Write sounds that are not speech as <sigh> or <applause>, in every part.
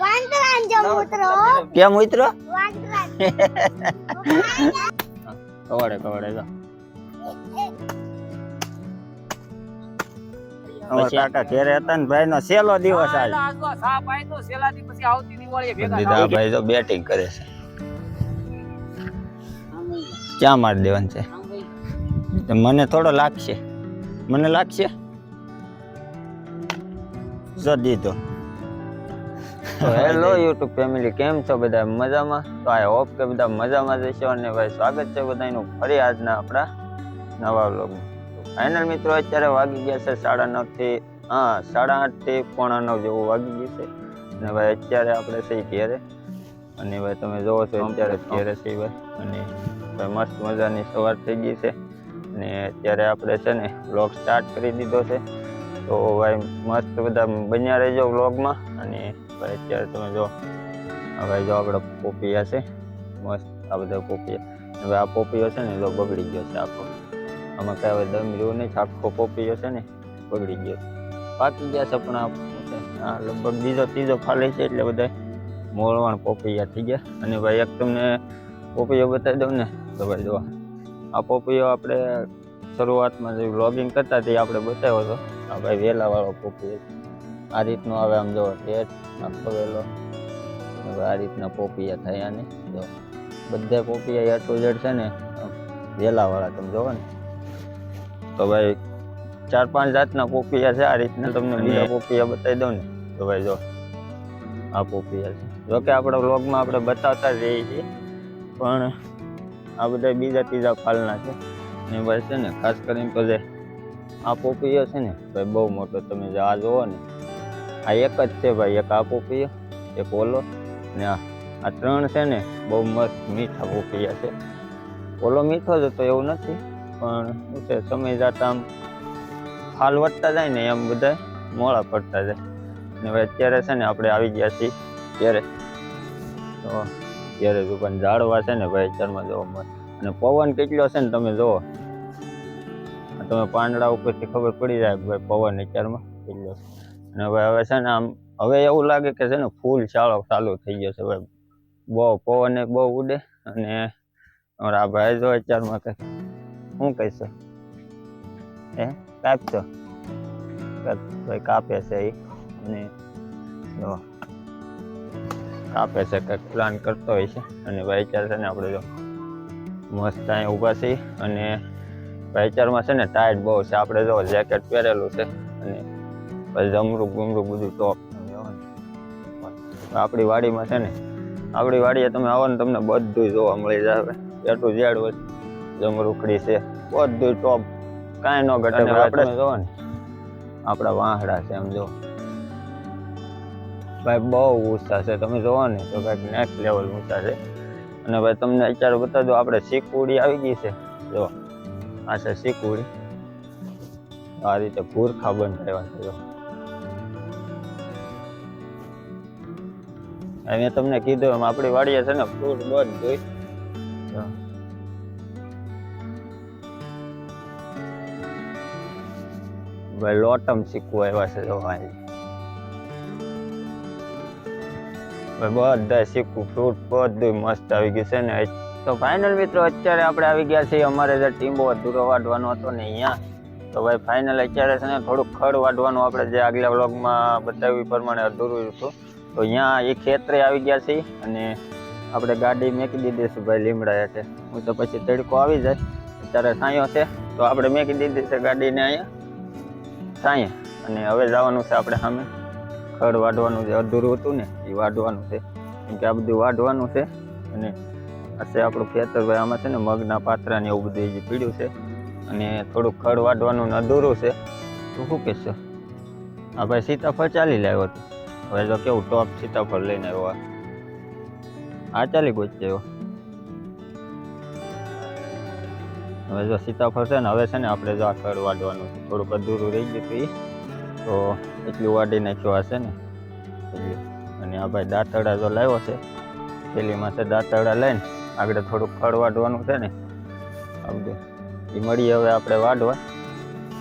વાંદરાન જેમ ઉતરો. કેમ ઉતરો? વાંદરાન. <laughs> કવાડે કવાડે જો. અમારા કાકા ઘેરે હતા ને ભાઈ નો છેલ્લો દિવસ આજ દીધા ભાઈ જો બેટિંગ કરે છે. ક્યાં માર દેવાનું છે? મને થોડો લાગશે. મને લાગશે? જો દીધો. હેલો. યુટ્યુબ ફેમિલી કેમ છો બધા? મજામાં? તો આઈ હોપ કે બધા મજામાં જ હશો અને ભાઈ સ્વાગત છે બધાનું ફરી આજના આપણા નવા વ્લોગમાં ફાઇનલ મિત્રો અત્યારે વાગી ગયા છે સાડા નવથી હા સાડા આઠથી પોણા નવ જેવું વાગી ગયું છે. અને ભાઈ અત્યારે આપણે છે ઘેરે. અને ભાઈ તમે જોવો છો અત્યારે ઘેરે છે ભાઈ. અને ભાઈ મસ્ત મજાની સવાર થઈ ગઈ છે. અને અત્યારે આપણે છે ને વ્લોગ સ્ટાર્ટ કરી દીધો છે. તો ભાઈ મસ્ત બધા બન્યા રહેજો વ્લોગમાં અને ભાઈ અત્યારે તમે જો હવે જો આપણે પોપિયા છે, મસ્ત આ બધા પોપિયા. હવે આ પોપિયો છે ને, જો બગડી ગયો છે આખો. આમાં કઈ હવે દમ રહ્યું નહીં આખો પોપિયો છે ને, બગડી ગયો પાકી ગયા છે પણ આ લગભગ બીજો ત્રીજો ફાલે છે એટલે બધા મોળવાણ પોપિયા થઈ ગયા. અને ભાઈ એક તમને પોપિયો બતાવી દઉં ને, તો ભાઈ જો, આ પોપિયો આપણે શરૂઆતમાં જે વ્લોગિંગ કરતા તે આપણે બતાવ્યો હતો. આ ભાઈ વહેલાવાળો પોપિયો. આ રીતનું હવે આમ જો આખો વેલો. હવે આ રીતના પોપિયા થયા ને જો. બધા પોપિયા યા ટુ ઝેડ છે ને વેલા વાળા તમે જોવો ને. તો ભાઈ ચાર પાંચ જાતના પોપિયા છે આ રીતના. તમને બીજા પોપિયા બતાવી દઉં ને. તો ભાઈ જો આ પોપિયા છે. જો કે આપણા વ્લોગમાં આપણે બતાવતા જ રહીએ છીએ પણ આ બધા બીજા ત્રીજા ફાલના છે. ને ભાઈ છે ને ખાસ કરીને તો જે આ પોપિયો છે ને ભાઈ બહુ મોટો તમે જે આ જોવો ને આ એક જ છે ભાઈ, એક આ પોપિયો એક ઓલો. ને આ ત્રણ છે ને, બહુ મસ્ત મીઠા પોપિયા છે. ઓલો મીઠો જ હતો, એવું નથી, પણ શું છે, સમય જતા આમ ફાલ વધતા જાય ને, એમ બધા મોડા પડતા જાય. ને હવે અત્યારે છે ને, આપણે આવી ગયા છીએ ત્યારે તો ત્યારે જો પણ ઝાડવા છે ને ભાઈ, અત્યારમાં જોવા મળે અને પવન કેટલો છે ને, તમે જુઓ તમે પાંદડા ઉપરથી ખબર પડી જાય ભાઈ પવન અત્યારમાં કેટલો છે. અને હવે હવે છે ને આમ, હવે એવું લાગે કે છે ને ફૂલ ચાળો ચાલુ થઈ ગયો છે ભાઈ બહુ પવન બહુ ઉડે અને આ ભાઈ જો અત્યારમાં કંઈક, શું કહીશો? એ કાપશો ભાઈ કાપે છે એ અને જો, કાપે છે કંઈક પ્લાન કરતો હોય છે. અને ભાઈ અત્યારે છે ને આપણે જો મસ્ત અહીં ઊભા છીએ. અને ભાઈ અત્યારમાં છે ને ટાઈટ બહુ છે. આપણે જો જેકેટ પહેરેલું છે. અને પછી જમરૂક બમરૂક બધું ટોપ આપણી વાડીમાં છે ને આપણી વાડીએ તમે આવો ને તમને બધું જોવા મળી જાય એટલું ઝેડ હોય જમરૂખડી છે બધું ટોપ કાંઈ ન ઘટે. ભાઈ આપણે જોવો ને આપણા વાંહડા છે એમ જો. ભાઈ બહુ ઊંચા છે. તમે જોવો ને તો ભાઈ નેક્સ્ટ લેવલ ઊંચા છે. અને ભાઈ તમને અત્યારે બતાવજો આપણે શીકુડી આવી ગઈ છે. જો આ છે શીકુડી આ રીતે ભૂરખા બંધ થયા છે જો. મેં તમને કીધું એમ આપણી વાડીએ છે ને ફ્રૂટ બધું જોઈ ભાઈ લોટમ શીખવું આવ્યા છે જો ભાઈ બધા શીખવું ફ્રૂટ બધું મસ્ત આવી ગયું છે ને તો ફાઇનલ મિત્રો અત્યારે આપણે આવી ગયા છીએ. અમારે જે ટીમ્બો અધૂરો વાઢવાનો હતો ને અહીંયા, તો ભાઈ ફાઇનલ અત્યારે છે ને થોડુંક ખડ વાઢવાનું આપણે જે આગલા વ્લોગમાં બતાવ્યું પ્રમાણે અધૂરું હતું. તો અહીંયા એ ખેતરે આવી ગયા છીએ અને આપણે ગાડી મેકી દીધી છે ભાઈ લીમડા હેઠે. હું તો પછી તડકો આવી જાય. અત્યારે સાંયો છે. તો આપણે મેકી દીધી છે ગાડીને અહીંયા. સાંયે. અને હવે જવાનું છે આપણે સામે. ખડ વાઢવાનું જે અધૂરું હતું ને, એ વાઢવાનું છે. કેમ કે આ બધું વાઢવાનું છે. અને હશે આપણું ખેતર ભાઈ, આમાં છે ને મગના પાત્રા ને એવું બધું જે પીડ્યું છે. અને થોડુંક ખડ વાઢવાનું અધૂરું છે. તો શું કહેશો? આ ભાઈ સીતાફળ ચાલી લાવ્યો હતો. હવે જો કેવું ટોપ સીતાફળ લઈને આવ્યો આ. ચાલી ગોચી આવ્યો હવે જો સીતાફળ છે ને, હવે છે ને આપણે જો આ વાડવાનું છે. થોડુંક અધૂરું રહી ગયું હતું. તો એટલું વાડી નાખ્યું હશે ને. અને આ ભાઈ દાંતડા જો લાવ્યો છે. થેલીમાં છે દાંતડા લઈને આગળ થોડુંક ફળ વાડવાનું છે ને. આવજો એ મળીએ હવે આપણે વાડવા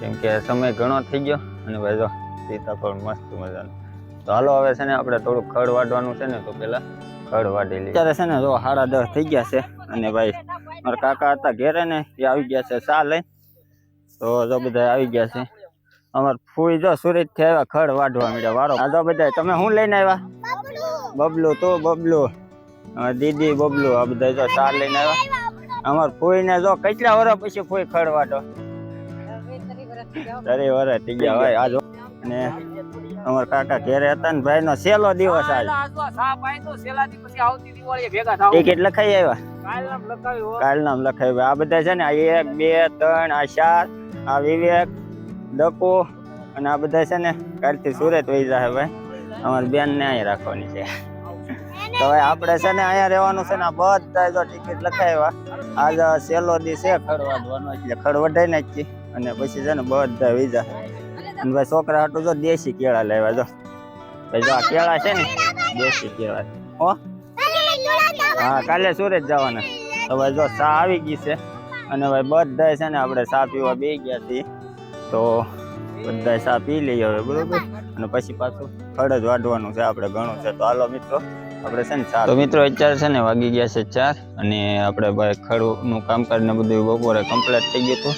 કેમ કે સમય ઘણો થઈ ગયો. અને ભાઈ જો સીતાફળ મસ્ત મજાનું. તો હાલો હવે છે ને આપણે થોડુંક ખડ વાઢવાનું છે ને તો પેલા ખડ વાઢી લઈએ. અત્યારે છે ને જો સાડા દસ થઈ ગયા છે અને ભાઈ મારા કાકા હતા ઘેરે ને એ આવી ગયા છે ચા લઈ તો જો બધા આવી ગયા છે. અમાર ફૂઈ જો સુરતથી આવ્યા ખડ વાઢવા મળ્યા વારો આ જો બધા તમે શું લઈને આવ્યા? બબલું તો બબલું. દીદી બબલું આ બધા જો ચા લઈને આવ્યા. અમાર ફૂઈ ને જો કેટલા વર્ષ પછી ફૂઈ ખડ વાઢો? તરી વર્ષ થઈ ગયા. હોય આ જો અને અમાર કાકા ઘેરે હતા ને ભાઈ નો છેલ્લો દિવસ આજ ટિકિટ લખાઈ આવ્યા? કાલ નામ લખાવ્યું આ બધા છે ને આ એક બે ત્રણ આ ચાર આ વિવેક ડકુ અને આ બધા છે ને કાલથી સુરત વહી જાય ભાઈ. અમારી બેન ને અહીંયા રાખવાની છે. તો હવે આપણે છે ને અહીંયા રહેવાનું છે ને આ બધા જો ટિકિટ લખાવ્યા આજ છેલ્લો દી છે ખડવાડવાનો એટલે ખડવડાઈ નાખી અને પછી છે ને બધા વહી ભાઈ છોકરા હાટું જો દેશી કેળા લેવા જો. ભાઈ જો આ કેળા છે ને દેશી કેળા. હો? હા કાલે સુરત જવાના. તો ભાઈ જો ચા આવી ગઈ છે. અને ભાઈ બધા છે ને આપણે ચા પીવા બે ગયા છીએ. તો બધા ચા પી લઈએ હવે બરોબર? અને પછી પાછું ખડ જ વાઢવાનું છે આપણે ઘણું છે. તો હાલો મિત્રો આપણે છે ને ચાર તો મિત્રો અત્યારે છે ને વાગી ગયા છે ચાર અને આપણે ભાઈ ખડનું કામકાજ ને બધું બપોરે કમ્પ્લીટ થઈ ગયું હતું.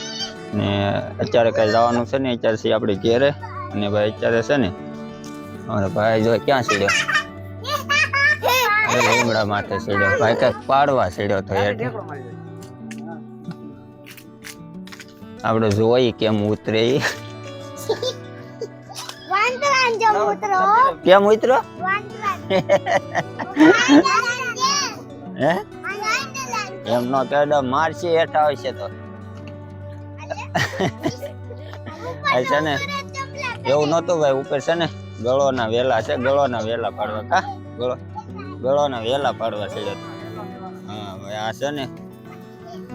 ને અત્યારે કાંઈ જવાનું છે ને અત્યારે છે આપણે ઘેરે. અને ભાઈ અત્યારે છે ને અમારે ભાઈ જો ક્યાં સીડ્યો? અરે લીમડા માટે સીડ્યો. ભાઈ કંઈક પાડવા સીડ્યો તો આપણે જોઈ કેમ ઉતરે કેમ ઉતરો? હે? એમ નો કેડો મારશે હેઠા છે તો. છે ને, એવું નહોતું ભાઈ, ઉપર છે ને, ગળોના વેલા છે, ગળોના વેલા પાડવા કા? ગળો, ગળોના વેલા પાડવા છે હા, ભાઈ, આ છે ને,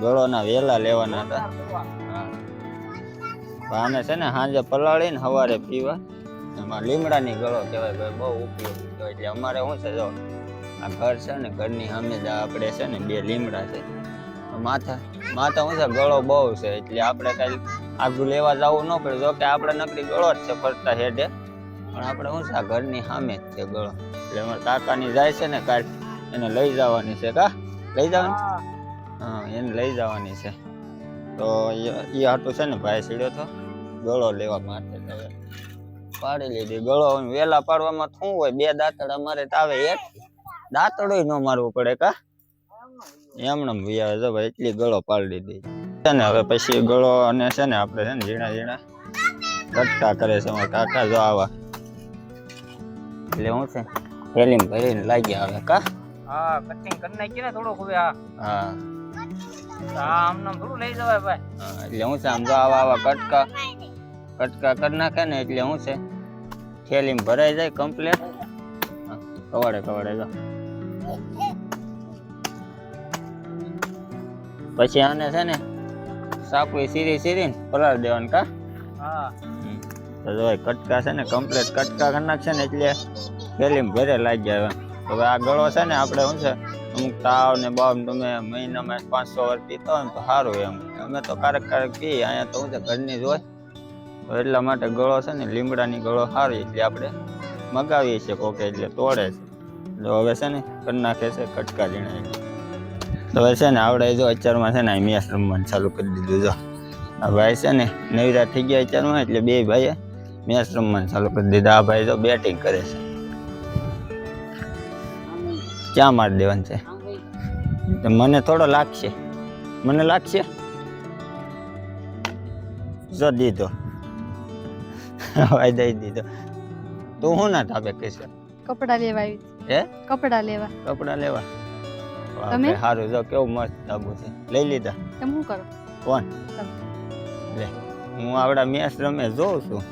ગળોના વેલા લેવાના હતા. આને છે ને સાંજે પલાળીને સવારે પીવા. એમાં લીમડાની ગળો કહેવાય, ભાઈ, બહુ ઉપયોગી એટલે અમારે શું છે, જો, આ ઘર છે ને, ઘરની સામે આપણે છે ને, બે લીમડા છે. માથા માથા ઊંચા છે ગળો બહુ છે એટલે આપણે કઈ આગું લેવા જવું ન પડે. જો કે આપણે નકરી ગળો જ છે ફરતા હેડે. પણ આપણે ઊંચા ઘરની સામે જ છે ગળો. એટલે અમારા કાકાની જાય છે ને કાલ એને લઈ જવાની છે કા? લઈ જવાની? હા. એને લઈ જવાની છે. તો એ હાટું છે ને ભાઈ સીડ્યો તો ગળો લેવા માટે પાડી લીધી. ગળો વેલા પાડવામાં શું હોય? બે દાંતડા મારે તો આવે એક. દાંતડો ન મારવું પડે કા? એમને વિયા જો ભાઈ એટલી ગળો પાડી દીધી. છે ને હવે પછી ગળો અને છે ને આપણે છે ને ઝીણા ઝીણા કટકા કરે છે અમારા કાકા જો આવા. એટલે હું છે થેલીમાં ભરીને લાગી આવે કા? હા કટિંગ કરી નાખી ને થોડો હવે આ હા. આમ નામ થોડું લઈ જવાય ભાઈ. હા, એટલે હું છે આમ જો આવા આવા કટકા કટકા કરી નાખે ને એટલે હું છે થેલીમાં ભરાઈ જાય કમ્પ્લેટ કવાડે કવાડે જો. પછી આને છે ને સાપડી સીરી સીરીને પલાળ દેવાનું કા? હા. તો જો કટકા છે ને કમ્પ્લેટ કટકા કરી નાખશે ને એટલે થેલીમાં ભરે લાગી જાય તો હવે આ ગળો છે ને આપણે શું છે અમુક તાવ ને બાવ તમે મહિનામાં પાંચસો વર્ષ પીતા હોય ને તો સારું એમ. અમે તો ક્યારેક ક્યારેક પીએ અહીંયા તો શું છે ઘરની જ હોય. એટલા માટે ગળો છે ને લીમડાની ગળો સારી એટલે આપણે મગાવીએ છીએ કોકે એટલે તોડે છે. તો હવે છે ને કરી નાખે છે કટકા ઝીણા. તો હવે છે ને આવડે જો અત્યારમાં છે ને મેં રમવાનું ચાલુ કરી દીધું જો. આ ભાઈ છે ને નવીરા થઈ ગયા અત્યારમાં એટલે બે ભાઈએ મેચ રમવાનું ચાલુ કરી દીધા. આ ભાઈ તો બેટિંગ કરે છે. ક્યાં મારી દેવાનું છે? તો મને થોડો લાગશે. મને લાગશે? જો દીધો. વાય દઈ દીધો. તું હું ના તાપે કહેશે? કપડા લેવા આવી. હે? કપડા લેવા. કપડા લેવા. તમે? સારું જો કેવું મસ્ત ધાબુ છે. લઈ લીધા. તમે શું કરો? કોણ? લે હું આવડા મેચ રમે જોઉં છું.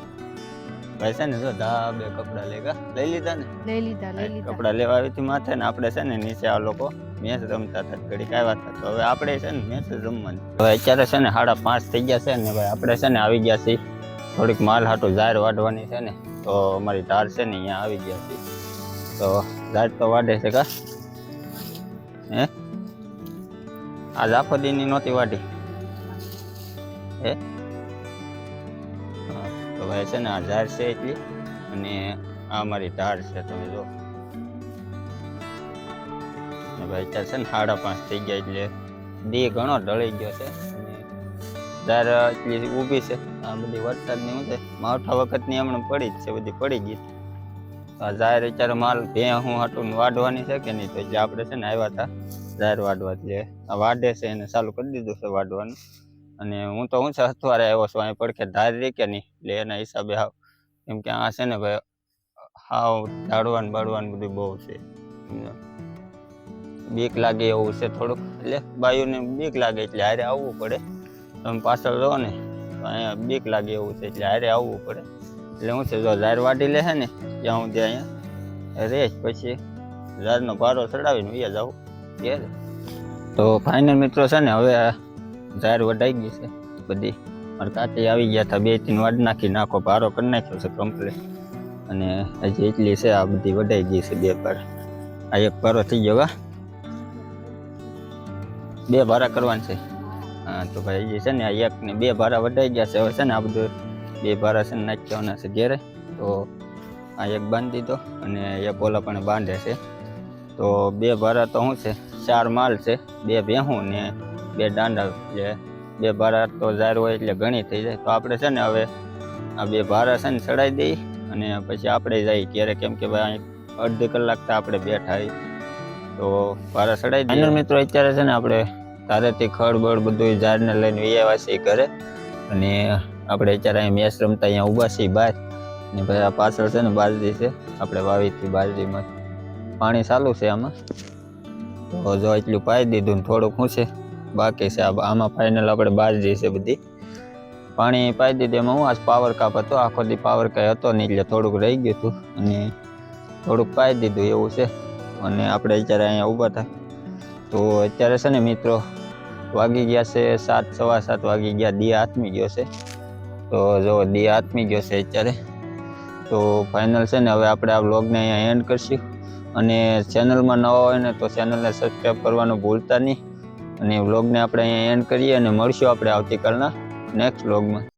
ભાઈ છે ને જો ધાબે કપડા લેગા. લઈ લીધા ને? લઈ લીધા લઈ લીધા. કપડા લેવા આવી હતી માથે ને આપણે છે ને નીચે આ લોકો મેચ રમતા હતા. ઘડીક આવ્યા હતા. તો હવે આપણે છે ને મેચ રમવાની. હવે અત્યારે છે ને સાડા પાંચ થઈ ગયા છે ને ભાઈ. આપણે છે ને આવી ગયા છીએ. થોડીક માલ હાટું ઝાર વાઢવાની છે ને. તો અમારી ધાર છે ને અહીંયા આવી ગયા છીએ. તો ઝાર તો વાઢે છે કા? હે? આ આખો દીની નહોતી વાઢી. હે? તો ભાઈ છે ને આ ઝાર છે એટલી, અને આ મારી ધાર છે, તમે જો ભાઈ અત્યારે છે ને સાડા પાંચ થઈ ગયા એટલે દેહ ઘણો ઢળી ગયો છે ત્યારે એટલી ઊભી છે. આ બધી વરસાદની હું માવઠા વખતની હમણાં પડી જ છે, બધી પડી ગઈ. છે જાહેર વિચારો માલ ત્યાં હું હતું વાઢવાની છે કે નહીં તો જે આપણે છે ને આવ્યા હતા, જાહેર વાઢવા જે વાઢે છે એને ચાલુ કરી દીધું છે વાઢવાનું. અને હું તો હું છે હથવારે આવ્યો છું, અહીં પડખે ધાર રહી કે નહીં, એટલે એના હિસાબે હાવ, કેમ કે આ છે ને ભાઈ, હાવ ઝાડવાનું બાળવાનું બધું બહુ છે. બીક લાગે એવું છે થોડુંક, એટલે બાયુને બીક લાગે એટલે હારે આવવું પડે. તમે પાછળ રહો ને અહીંયા બીક લાગે એવું છે એટલે હારે આવવું પડે. એટલે હું છે જો ઝાડ વાટી લે છે ને, ત્યાં હું ત્યાં અહીંયા રેસ પછી ઝાડનો ભારો ચડાવીને અહીંયા જાઉં ઘેર. તો ફાઇનલ મિત્રો છે ને, હવે ઝાડ વઢાઈ ગઈ છે બધી. મારે કાચે આવી ગયા હતા, બે ત્રણ વાડ નાખી નાખો ભારો કરી નાખ્યો છે કમ્પ્લીટ અને હજી એટલી છે, આ બધી વઢાઈ ગઈ છે બે પાર. આ એક ભારો થઈ ગયો વા બે ભારા કરવાના છે. હા, તો ભાઈ જે છે ને, આ એક ને બે ભારા વઢાઈ ગયા છે. હવે છે ને, આ બધું બે ભારા છે ને છે ઘેરે. તો આ એક બાંધી દીધો અને એક ઓલા પણ બાંધે છે. તો બે ભારા તો શું છે? ચાર માલ છે, બે ભેહું ને બે દાંડા. એટલે બે ભારા તો જાર હોય એટલે ઘણી થઈ જાય. તો આપણે છે ને હવે આ બે ભારા છે ને ચડાવી દઈએ અને પછી આપણે જઈએ ક્યારે કેમ કે ભાઈ અડધી કલાક તો આપણે બેઠા તો ભારા ચડાવી દઈએ. મિત્રો, અત્યારે છે ને આપણે તારેથી ખડ બળ બધું ઝાડને લઈને વ્યવા છીએ ઘરે. અને આપણે અત્યારે અહીં મેચ રમતા અહીંયા ઊભા છીએ બહાર. ને ભાઈ આ પાછળ છે ને બાજરી છે. આપણે વાવી હતી બાજરીમાં પાણી ચાલુ છે આમાં. તો જો એટલું પાઈ દીધું ને થોડુંક શું છે? બાકી છે આમાં ફાઇનલ આપણે બાજરી છે બધી. પાણી પાઈ દીધું એમાં હું આજ પાવર કાપ હતો. આખો દી પાવર કાંઈ હતો નહીં એટલે થોડુંક રહી ગયું હતું. અને થોડુંક પાઈ દીધું એવું છે. અને આપણે અત્યારે અહીંયા ઊભા હતા તો અત્યારે છે ને મિત્રો, વાગી ગયા છે સાત, સવા સાત વાગી ગયા. દિયા આથમી ગયો છે. તો જો દે આત્મી ગયો છે અત્યારે. તો ફાઇનલ છે ને હવે આપણે આ વ્લોગને અહીંયા એન્ડ કરશું. અને ચેનલમાં નવા હોય ને તો ચેનલને સબસ્ક્રાઈબ કરવાનું ભૂલતા નહીં. અને વ્લોગને આપણે અહીંયા એન્ડ કરીએ અને મળશું આપણે આવતીકાલના નેક્સ્ટ વ્લોગમાં